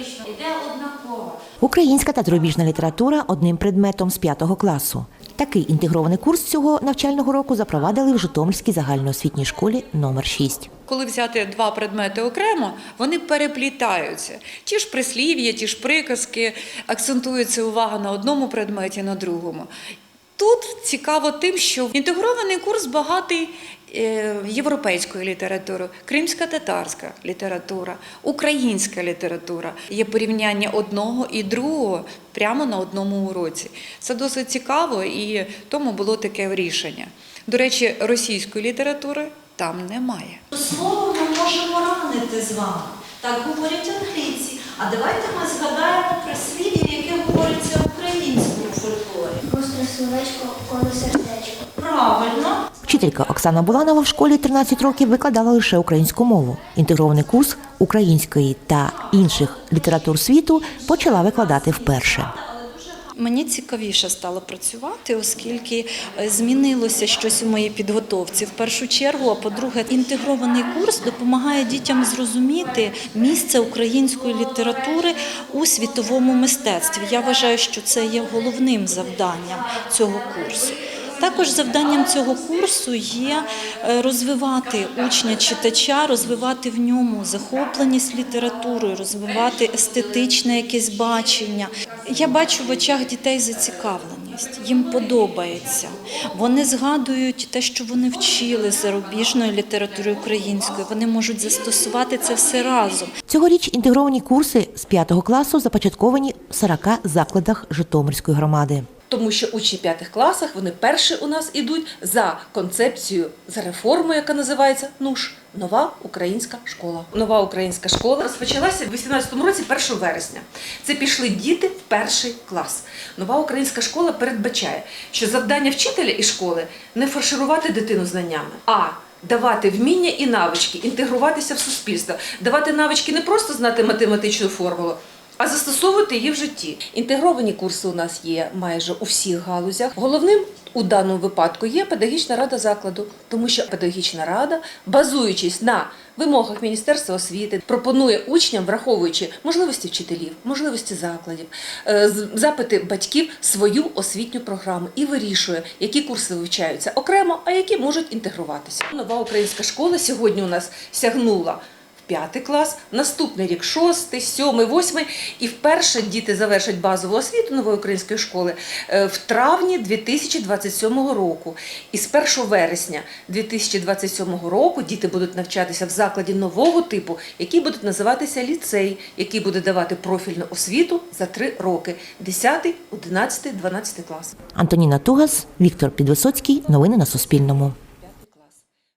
практично іде однаково. Українська та зарубіжна література одним предметом з п'ятого класу. Такий інтегрований курс цього навчального року запровадили в Житомирській загальноосвітній школі номер 6. Коли взяти два предмети окремо, вони переплітаються. Ті ж прислів'я, ті ж приказки, акцентується увага на одному предметі, на другому. Тут цікаво тим, що інтегрований курс багатий е, європейською літературою, кримська-татарська література, українська література. Є порівняння одного і другого прямо на одному уроці. Це досить цікаво, і тому було таке рішення. До речі, російської літератури там немає. Слово ми можемо ранити з вами. Так говорять англійці. А давайте ми згадаємо прислів'я, яке Гостре коло сердечко. Правильно. Вчителька Оксана Буланова в школі 13 років викладала лише українську мову. Інтегрований курс української та інших літератур світу почала викладати вперше. Мені цікавіше стало працювати, оскільки е, змінилося щось у моїй підготовці. В першу чергу, а по-друге, інтегрований курс допомагає дітям зрозуміти місце української літератури у світовому мистецтві. Я вважаю, що це є головним завданням цього курсу. Також завданням цього курсу є е, розвивати учня читача, розвивати в ньому захопленість літературою, розвивати естетичне якесь бачення. Я бачу в очах дітей зацікавленість, їм подобається. Вони згадують те, що вони вчили зарубіжної літератури української. Вони можуть застосувати це все разом. Цьогоріч інтегровані курси з 5 класу започатковані в 40 закладах Житомирської громади. Тому що учні п'ятих класах вони перші у нас ідуть за концепцією, за реформою, яка називається НУШ Нова українська школа. Нова українська школа розпочалася в 18-му році, 1 вересня. Це пішли діти в перший клас. Нова українська школа передбачає, що завдання вчителя і школи не фарширувати дитину знаннями, а Давати вміння і навички, інтегруватися в суспільство, давати навички не просто знати математичну формулу, а застосовувати її в житті. Інтегровані курси у нас є майже у всіх галузях. Головним у даному випадку є педагогічна рада закладу, тому що педагогічна рада, базуючись на вимогах Міністерства освіти, пропонує учням, враховуючи можливості вчителів, можливості закладів, е, запити батьків свою освітню програму і вирішує, які курси вивчаються окремо, а які можуть інтегруватися. Нова українська школа сьогодні у нас сягнула п'ятий клас, наступний рік шостий, сьомий, восьмий. І вперше діти завершать базову освіту нової української школи е, в травні 2027 року. І з 1 вересня 2027 року діти будуть навчатися в закладі нового типу, який буде називатися ліцей, який буде давати профільну освіту за три роки: 10, 11, 12 клас. Антоніна Тугас, Віктор Підвисоцький. Новини на Суспільному.